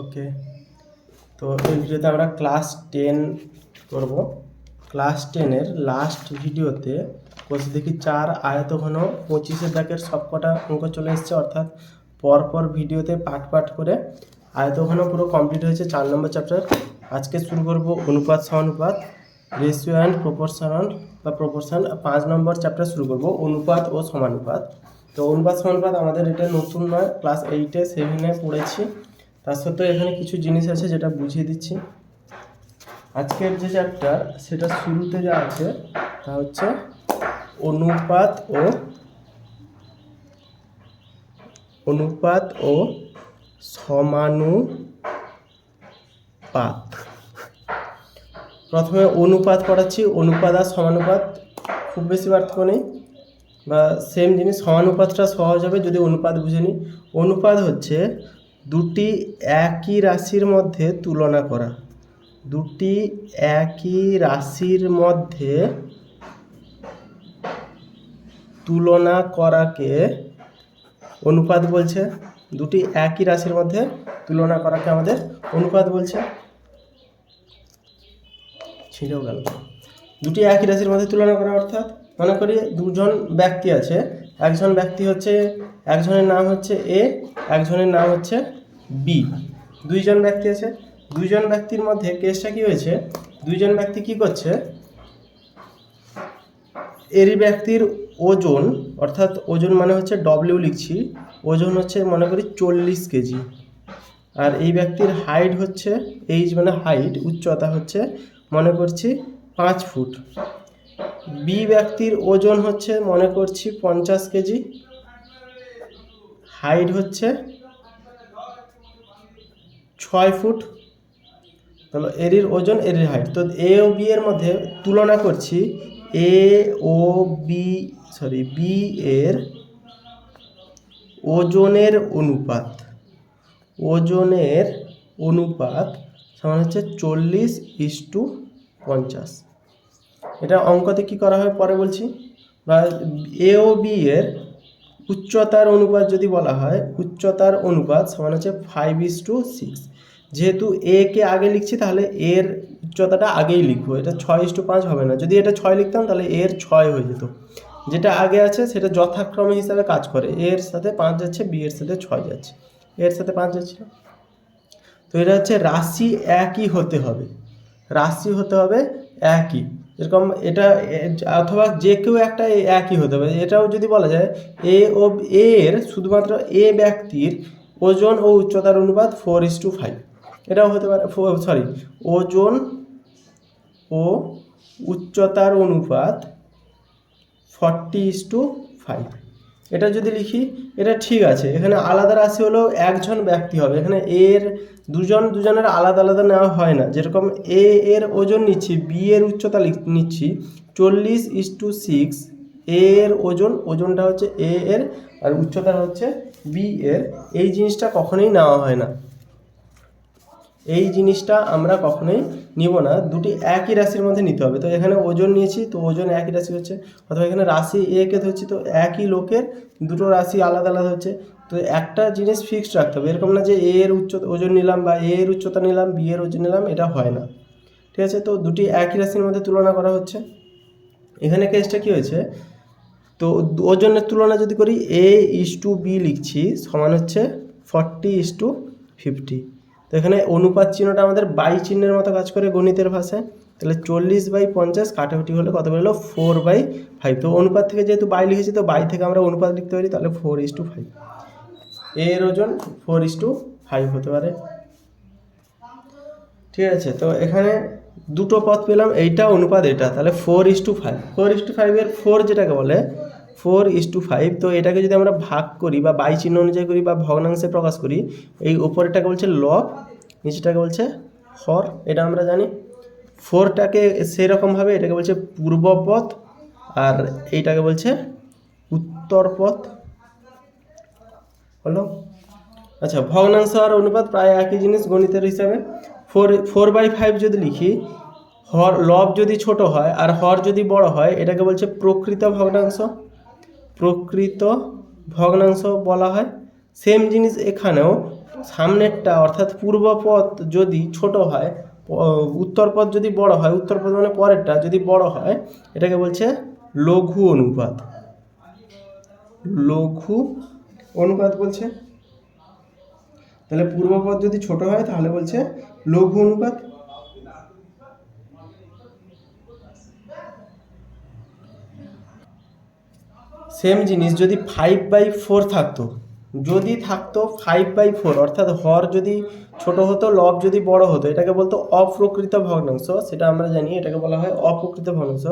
ওকে তো এই ভিডিওতে আমরা ক্লাস টেন করব। ক্লাস টেনের লাস্ট ভিডিওতে কোষে দেখি চার আয়তঘন পঁচিশের দাগের সবকটা অঙ্ক চলে এসেছে, অর্থাৎ পরপর ভিডিওতে পাট পাট করে আয়তঘন পুরো কমপ্লিট হয়েছে চার নম্বর চ্যাপ্টার আজকে শুরু করব অনুপাত, সমানুপাত রেশিও অ্যান্ড প্রপোর্শনাল বা প্রপোর্শন পাঁচ নম্বর চ্যাপ্টার শুরু করব, অনুপাত ও সমানুপাত। তো অনুপাত, সমানুপাত আমাদের এটা নতুন নয় ক্লাস এইটে সেভেনে পড়েছি। তার সত্ত্বেও এখানে কিছু জিনিস আছে যেটা বুঝিয়ে দিচ্ছি। আজকের যে চ্যাপ্টার সেটা শুরুতে যা আছে, তা হচ্ছে অনুপাত ও অনুপাত ও সমানুপাত। প্রথমে অনুপাত পড়াচ্ছি, অনুপাত আর সমানুপাত খুব বেশি পার্থক্য নেই। বা সেম জিনিস, সমানুপাতটা সহজ হবে যদি অনুপাত বুঝে নিই। অনুপাত হচ্ছে দুটি একই রাশির মধ্যে তুলনা করা। দুটি একই রাশির মধ্যে তুলনা করাকে অনুপাত বলছে। দুটি একই রাশির মধ্যে তুলনা করাকে আমাদের অনুপাত বলছে। ছিঁড়েও গেল। দুটি একই রাশির মধ্যে তুলনা করা অর্থাৎ মনে করি দুজন ব্যক্তি আছে একজন ব্যক্তি হচ্ছে, একজনের নাম হচ্ছে এ, একজনের নাম হচ্ছে বি। দুইজন ব্যক্তি আছে। দুইজন ব্যক্তির মধ্যে কেসটা কি হয়েছে? দুইজন ব্যক্তি কি করছে? এরই ব্যক্তির ওজন, অর্থাৎ ওজন মানে হচ্ছে ডব্লিউ লিখছি, ওজন হচ্ছে মনে করি চল্লিশ কেজি। আর এই ব্যক্তির হাইট হচ্ছে এইজ মানে হাইট উচ্চতা হচ্ছে মনে করছি পাঁচ ফুট। বি ব্যক্তির ওজন হচ্ছে, মনে করছি পঞ্চাশ কেজি। হাইট হচ্ছে ছয় ফুট। তাহলে এরির ওজন এরির হাইট। তো এ ও বি এর মধ্যে তুলনা করছি, এ ও বি সরি বি এর ওজনের অনুপাত। ওজনের অনুপাত সমান হচ্ছে চল্লিশ ইস টু পঞ্চাশ। এটা অঙ্কতে কি করা হয়? পরে বলছি। বা এ ও বি এর উচ্চতার অনুপাত যদি বলা হয়, উচ্চতার অনুপাত সমান হচ্ছে ফাইভ ইস টু সিক্স যেহেতু এ কে আগে লিখছি, তাহলে এর উচ্চতাটা আগেই লিখব। এটা ছয় ইস টু পাঁচ হবে না। যদি এটা ছয় লিখতাম, তাহলে এর ছয় হয়ে যেত। যেটা আগে আছে, সেটা যথাক্রমে হিসাবে কাজ করে। এর সাথে পাঁচ যাচ্ছে বি এর সাথে ছয় যাচ্ছে। এর সাথে পাঁচ যাচ্ছে। তো এটা হচ্ছে রাশি একই হতে হবে। রাশি হতে হবে একই। যেরকম এটা, অথবা যে কেউ একটা একই হতে পারে। এটাও যদি বলা যায় এ ও এর শুধুমাত্র এ ব্যক্তির ওজন ও উচ্চতার অনুপাত ফোর ইস টু ফাইভ এটাও হতে পারে সরি ওজন ও উচ্চতার অনুপাত ফর্টি ইস টু ফাইভ এটা যদি লিখি, এটা ঠিক আছে। এখানে আলাদা রাশি হলেও একজন ব্যক্তি হবে। এখানে এর দুজন, দুজনের আলাদা আলাদা নেওয়া হয় না। যেরকম এ এর ওজন নিচ্ছি বি এর উচ্চতা নিচ্ছি, চল্লিশ ইস টু সিক্স এ এর ওজন, ওজনটা হচ্ছে এ এর আর উচ্চতা হচ্ছে বি এর। এই জিনিসটা কখনোই নেওয়া হয় না। এই জিনিসটা আমরা কখনোই নিব না। দুটি একই রাশির মধ্যে নিতে হবে। তো এখানে ওজন নিয়েছি, তো ওজন একই রাশি হচ্ছে। অথবা এখানে রাশি একে ধরছি, তো একই লোকের দুটো রাশি আলাদা আলাদা হচ্ছে। তো একটা জিনিস ফিক্সড রাখতে হবে। এরকম না যে এ এর উচ্চতা ওজন নিলাম বা এ এর উচ্চতা নিলাম বি এর ওজন নিলাম, এটা হয় না। ঠিক আছে? তো দুটি একই রাশির মধ্যে তুলনা করা হচ্ছে। এখানে কেসটা কি হয়েছে? তো ওজনের তুলনা যদি করি এ ইস টু বি লিখছি, সমান হচ্ছে ফর্টি ইস টু ফিফটি তো এখানে অনুপাত চিহ্নটা আমাদের বাই চিহ্নের মতো কাজ করে গণিতের ভাষায়। তাহলে চল্লিশ বাই পঞ্চাশ কাটাকুটি হলে কত বেরোলো? ফোর বাই ফাইভ তো অনুপাত থেকে যেহেতু বাই লিখেছি, তো বাই থেকে আমরা অনুপাত লিখতে পারি, তাহলে ফোর ইস টু ফাইভ এর ওজন ফোর ইস টু ফাইভ হতে পারে। ঠিক আছে, তো এখানে দুটো পথ পেলাম, এইটা অনুপাত, এটা। তাহলে four is to five four is to ফাইভের ফোর যেটাকে বলে ফোর ইস টু ফাইভ তো এটাকে যদি আমরা ভাগ করি বা বাই চিহ্ন অনুযায়ী করি বা ভগ্নাংশে প্রকাশ করি, এই উপরেরটাকে বলছে লব নিচেটাকে বলছে হর, এটা আমরা জানি। ফোরটাকে সেরকমভাবে এটাকে বলছে পূর্ব পথ আর এইটাকে বলছে উত্তর পথ হলো? আচ্ছা ভগ্নাংশ আর অনুপাত প্রায় একই জিনিস গণিতের হিসাবে। ফোর ফোর বাই ফাইভ যদি লিখি, হর লব যদি ছোট হয় আর হর যদি বড় হয়, এটাকে বলছে প্রকৃত ভগ্নাংশ। প্রকৃত ভগ্নাংশ বলা হয়। সেম জিনিস এখানেও সামনেরটা অর্থাৎ পূর্বপদ যদি ছোট হয় উত্তরপদ যদি বড় হয় উত্তরপদ মানে পরেরটা, যদি বড় হয়, এটাকে বলছে লঘু অনুপাত। লঘু অনুপাত বলছে? তাহলে পূর্বপদ যদি ছোট হয়, তাহলে বলছে লঘু অনুপাত। সেম জিনিস যদি ফাইভ বাই ফোর থাকতো, যদি থাকতো ফাইভ বাই ফোর অর্থাৎ হর যদি ছোট হতো, লব যদি বড় হতো, এটাকে বলতো অপ্রকৃত ভগ্নাংশ, সেটা আমরা জানি, এটাকে বলা হয় অপ্রকৃত ভগ্নাংশ।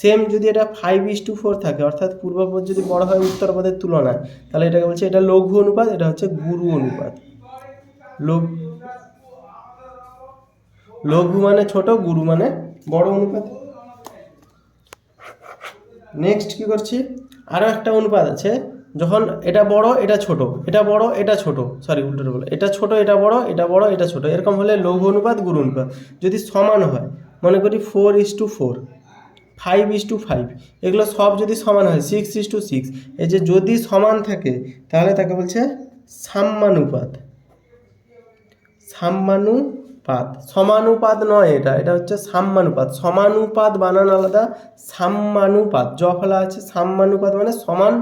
সেম যদি এটা ফাইভ ইস টু ফোর থাকে, অর্থাৎ পূর্বপদ যদি বড় হয় উত্তরপদের তুলনায়, তাহলে এটাকে বলছে এটা লঘু অনুপাত, এটা হচ্ছে গুরু অনুপাত। লঘু মানে ছোট, গুরু মানে বড় অনুপাত। নেক্সট কি করছি? আরও একটা অনুপাত আছে, যখন এটা বড়, এটা ছোট, এটা বড়, এটা ছোট সরি উল্টো বলো এটা ছোট, এটা বড় এটা বড়, এটা ছোট, এরকম হলে লঘু অনুপাত গুরু অনুপাত, যদি সমান হয়, মনে করি four is to four five is to five এগুলো সব যদি সমান হয় সিক্স ইস টু সিক্স এই যে যদি সমান থাকে, তাহলে তাকে বলছে সাম্যানুপাত সাম্যানুপাত সমানুপাত নয় এটা এটা হচ্ছে সাম্যানুপাত সমানুপাত বানান আলাদা সাম্যানুপাত জ ফলা আছে সাম্যানুপাত মানে সমান।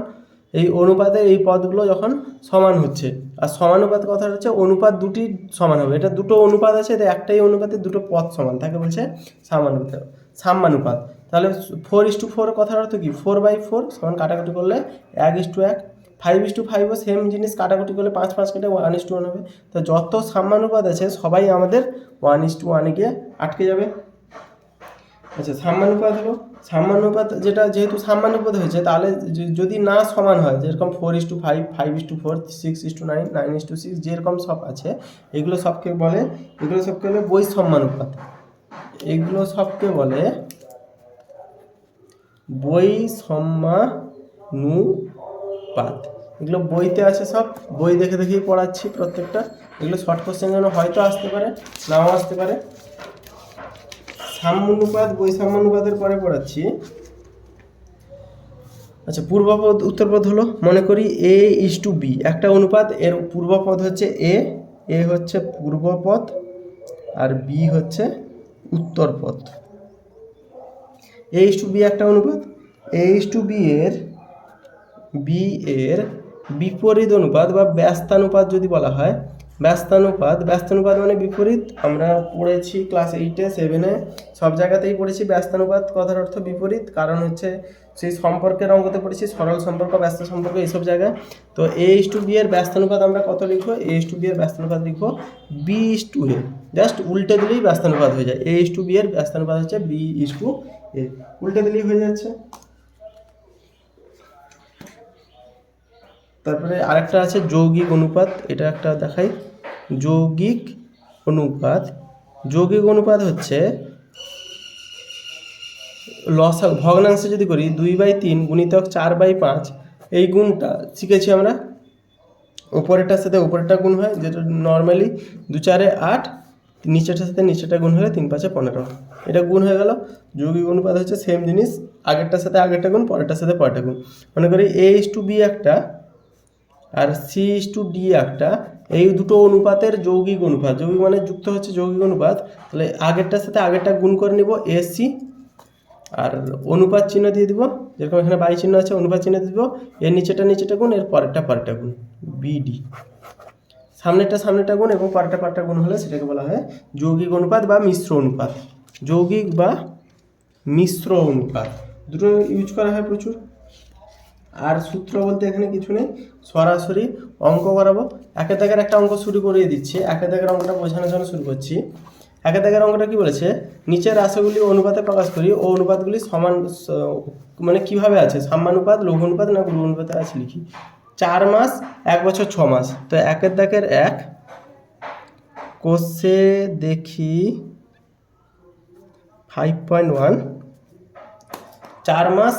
এই অনুপাতের এই পদগুলো যখন সমান হচ্ছে, আর সমানুপাত কথাটা হচ্ছে অনুপাত দুটি সমান হবে। এটা দুটো অনুপাত আছে, এটা একটাই অনুপাতে দুটো পদ সমান, তাকে বলছে সামানুপাত সাম্যানুপাত তাহলে ফোর ইস টু ফোর কথার অর্থ কি? ফোর বাই ফোর সমান কাটাকাটি করলে এক ইস টু এক ফাইভ ইস টু ফাইভও সেম জিনিস কাটাকুটি করলে পাঁচ পাঁচ কেটে ওয়ান ইস টু ওয়ান হবে। তো যত সাম্যানুপাত আছে, সবাই আমাদের ওয়ান ইস টু ওয়ানে গিয়ে আটকে যাবে। আচ্ছা সাম্যানুপাত হলো, সাম্যানুপাত যেটা যেহেতু সাম্যানুপাত হয়েছে, তাহলে যদি না সমান হয়, যেরকম four is to five five is to four six is to nine nine is to six যেরকম সব আছে, এগুলো সবকে বলে, এগুলো সবকে বলে বৈষম্যানুপাত এগুলো সবকে বলে বৈষম্যানুপাত এগুলো বইতে আছে সব। বই দেখে দেখেই পড়াচ্ছি প্রত্যেকটা। এগুলো শর্ট কোশ্চেন যেন হয়তো আসতে পারে, নাও আসতে পারে। সাম্যানুপাত বৈষম্যানুপাতের পরে পড়াচ্ছি। আচ্ছা পূর্বপদ, উত্তরপদ হলো, মনে করি এ ইস টু বি একটা অনুপাত, এর পূর্বপদ হচ্ছে এ এ হচ্ছে পূর্বপদ, আর বি হচ্ছে উত্তরপদ। এ ইস টু বি একটা অনুপাত। এ ইস টু বি এর বি এর বিপরীত অনুপাত বা ব্যস্তানুপাত যদি বলা হয়, ব্যস্তানুপাত ব্যস্তানুপাত মানে বিপরীত। আমরা পড়েছি ক্লাস এইটে সেভেনে সব জায়গাতেই পড়েছি ব্যস্তানুপাত, কথার অর্থ বিপরীত। কারণ হচ্ছে সেই সম্পর্কের অঙ্গতে পড়েছি, সরল সম্পর্ক, ব্যস্ত সম্পর্ক এইসব জায়গায়। তো এ ইস টু বি এর ব্যস্তানুপাত আমরা কত লিখব? এ ইস টু বি এর ব্যস্তানুপাত লিখব B is to A just উল্টে দিলেই ব্যস্তানুপাত হয়ে যায়। এ ইস টু বি এর ব্যস্তানুপাত হচ্ছে বি ইস টু এ উল্টে দিলেই হয়ে যাচ্ছে। তারপরে আরেকটা আছে যৌগিক অনুপাত, এটা একটা দেখাই। যৌগিক অনুপাত যৌগিক অনুপাত হচ্ছে লসা ভগ্নাংশে যদি করি দুই বাই তিন গুণিতক চার বাই পাঁচ, এই গুণটা শিখেছি আমরা। উপরেরটার সাথে উপরেরটা গুণ হয়, যেটা নর্মালি দু চারে আট, নিচেরটার সাথে নিচেরটা গুণ হলে তিন পাঁচে পনেরো। এটা গুণ হয়ে গেল। যৌগিক অনুপাত হচ্ছে সেম জিনিস, আগেরটার সাথে আগেরটা গুণ, পরেরটার সাথে পরেরটা গুণ। মনে করি এ ইস টু বি একটা আর সি ইস টু ডি একটা, এই দুটো অনুপাতের যৌগিক অনুপাত, যৌগিক মানে যুক্ত হচ্ছে যৌগিক অনুপাত, তাহলে আগেরটার সাথে আগেরটা গুণ করে নিব এসি আর অনুপাত চিহ্ন দিয়ে দিব, যেরকম এখানে বাই চিহ্ন আছে, অনুপাত চিহ্ন দিয়ে দিব, এর নিচেটা নিচেটা গুণ, এর পরেরটা পরেরটা গুণ বিডি সামনেরটা সামনেটা গুণ এবং পরেরটা পরেরটা গুণ হলে সেটাকে বলা হয় যৌগিক অনুপাত বা মিশ্র অনুপাত, যৌগিক বা মিশ্র অনুপাত, দুটো ইউজ করা হয় প্রচুর। আর সূত্র বলতে এখানে কিছু নেই। সরাসরি অঙ্ক করাবো। একে দাগের একটা অঙ্ক শুরু করিয়ে দিচ্ছি। একে দাগের অঙ্কটা বোঝানোর জন্য শুরু করছি। একে দাগের অঙ্কটা কি বলেছে? নিচের রাশিগুলি অনুপাতে প্রকাশ করি ও অনুপাতগুলি সমান মানে কীভাবে আছে? সাম্যানুপাত লঘু অনুপাত না গুরু অনুপাতে আছে লিখি? চার মাস, এক বছর, ছ মাস। তো একের দাগের এক। কোষে দেখি ফাইভ পয়েন্ট ওয়ান চার মাস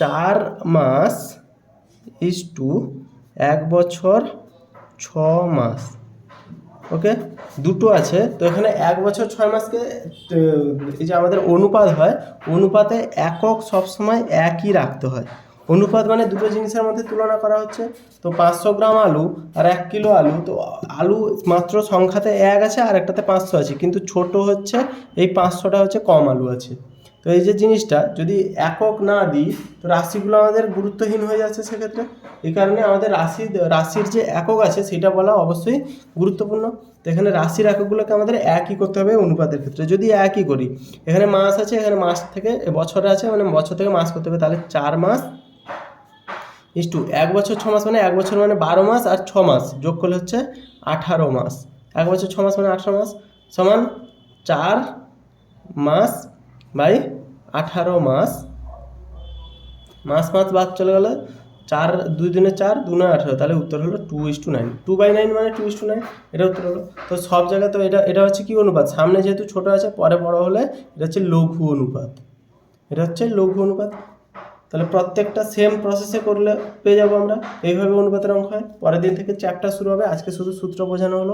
চার মাস ইস টু এক বছর ছ মাস। ওকে দুটো আছে। তো এখানে এক বছর ছয় মাসকে এই যে আমাদের অনুপাত হয়, অনুপাতে একক সবসময় একই রাখতে হয়। অনুপাত মানে দুটো জিনিসের মধ্যে তুলনা করা হচ্ছে। তো পাঁচশো গ্রাম আলু আর এক কিলো আলু, তো আলু মাত্র সংখ্যাতে এক আছে আর একটাতে পাঁচশো আছে। কিন্তু ছোট হচ্ছে, এই পাঁচশোটা হচ্ছে কম আলু আছে। তো এই যে জিনিসটা, যদি একক না দিই, তো রাশিগুলো আমাদের গুরুত্বহীন হয়ে যাচ্ছে সেক্ষেত্রে। এই কারণে আমাদের রাশি, রাশির যে একক আছে, সেটা বলা অবশ্যই গুরুত্বপূর্ণ। তো এখানে রাশির এককগুলোকে আমাদের একই করতে হবে অনুপাতের ক্ষেত্রে। যদি একই করি, এখানে মাস আছে, এখানে মাস থেকে বছর আছে মানে বছর থেকে মাস করতে হবে, তাহলে চার মাস ইস টু এক বছর ছ মাস মানে এক বছর মানে বারো মাস আর ছ মাস। যোগ করলে হচ্ছে আঠারো মাস। এক বছর ছ মাস মানে আঠারো মাস। সমান চার মাস বাই আঠারো মাস। মাস মাস বাদ চলে গেলে। চার, দুই দিনে চার দু নয় আঠারো। তাহলে উত্তর হলো two is to nine two by nine মানে টু ইস টু নাইন এটা উত্তর হলো। তো সব জায়গায় তো এটা এটা হচ্ছে কি অনুপাত? সামনে যেহেতু ছোটো আছে, পরে বড় হলে এটা হচ্ছে লঘু অনুপাত। এটা হচ্ছে লঘু অনুপাত। তাহলে প্রত্যেকটা সেম প্রসেসে করলে পেয়ে যাব আমরা। এইভাবে অনুপাতের অঙ্ক হয়। পরের দিন থেকে চ্যাপ্টার শুরু হবে। আজকে শুধু সূত্র বোঝানো হলো।